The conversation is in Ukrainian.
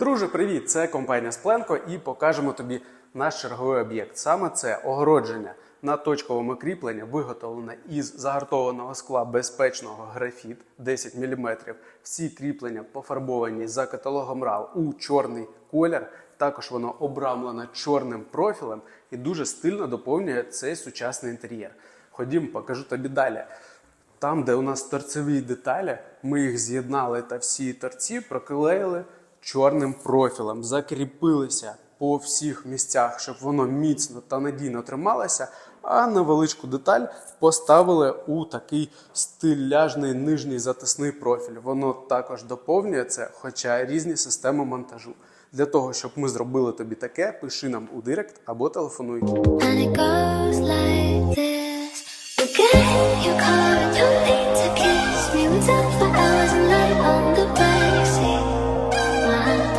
Друже, привіт! Це компанія Спленко і покажемо тобі наш черговий об'єкт. Саме це огородження на точковому кріпленні, виготовлене із загартованого скла безпечного графіт 10 мм. Всі кріплення пофарбовані за каталогом RAL у чорний колір. Також воно обрамлено чорним профілем і дуже стильно доповнює цей сучасний інтер'єр. Ходім, покажу тобі далі. Там, де у нас торцеві деталі, ми їх з'єднали та всі торці проклеїли чорним профілем, закріпилися по всіх місцях, щоб воно міцно та надійно трималося. А невеличку деталь поставили у такий стиляжний нижній затисний профіль. Воно також доповнює це, хоча різні системи монтажу. Для того, щоб ми зробили тобі таке, пиши нам у директ або телефонуй.